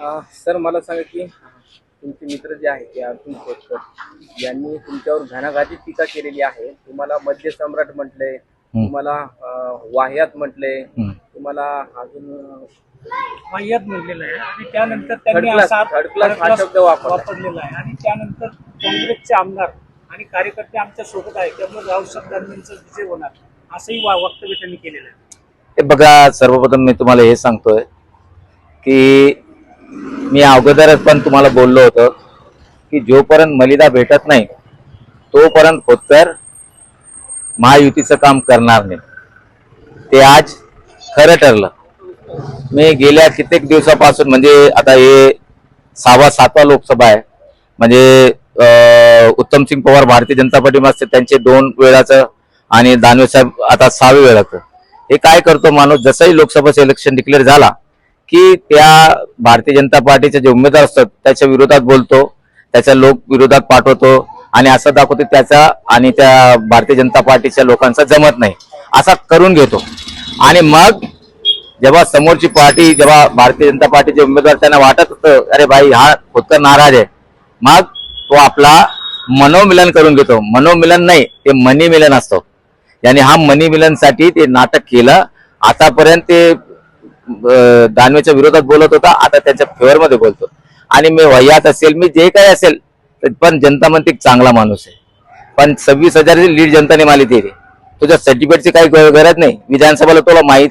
अं, sir मला सांगा की तुमचे मित्र जे आहे ते अर्जुन खोतकर यांनी तुमच्यावर घणाघाती टीका केलेली आहे. तुम्हाला मध्य सम्राट म्हटले तुम्हाला वाह्यात म्हटले. तुम्हाला अजून वाह्यात म्हणलेलं आहे आणि त्यानंतर त्यांनी Third class- असा third class हा third class शब्द वापरला. वापरलेला आहे. आणि त्यानंतर काँग्रेसचे आमदार आणि कार्यकर्ते आमच्यासोबत आहे त्यामुळे राहुल शब्दांचा विजय होणार असंही वा- वक्तव्य त्यांनी केलेलं आहे. हे बघा सर्वप्रथम मी तुम्हाला हे सांगतोय की मी अगोदरच पण तुम्हाला बोललो होतो की जोपर्यंत मलिदा भेटत नाही तोपर्यंत खोतकर महायुतीचं काम करणार नाही. ते आज खरं ठरलं. मी गेल्या कित्येक दिवसापासून म्हणजे आता हे सहावा सातवा लोकसभा आहे. म्हणजे उत्तमसिंग पवार भारतीय जनता पार्टीमध्ये त्यांचे दोन वेळाचं आणि दानवे साहेब आता सहावे वेळाचं. हे काय करतो माणूस? जसंही लोकसभेचं इलेक्शन डिक्लेअर झाला की त्या भारतीय जनता पार्टीचे जे उमेदवार असतात त्याच्या विरोधात बोलतो त्याच्या लोक विरोधात पाठवतो आणि असं दाखवतो त्याचा आणि त्या भारतीय जनता पार्टीच्या लोकांचा जमत नाही. असा करून घेतो. आणि मग जेव्हा समोरची पार्टी जेव्हा भारतीय जनता पार्टीचे उमेदवार त्यांना वाटत होतं अरे भाई हा खोतकर नाराज आहे. मग तो आपला मनोमिलन करून घेतो. मनोमिलन नाही ते मनीमिलन असतो. याने हा मनीमिलनसाठी ते नाटक केलं. आतापर्यंत ते दानवेच्या विरोधात बोलत होता आता त्याच्या फेवर मध्ये बोलतो. आणि मी वयात असेल मी जे काही असेल पण जनता म्हणते चांगला माणूस आहे. पण सव्वीस हजार लीड जनताने माली दिली तुझ्या सर्टिफिकेटची काही गरज नाही. विधानसभेला तुला माहीत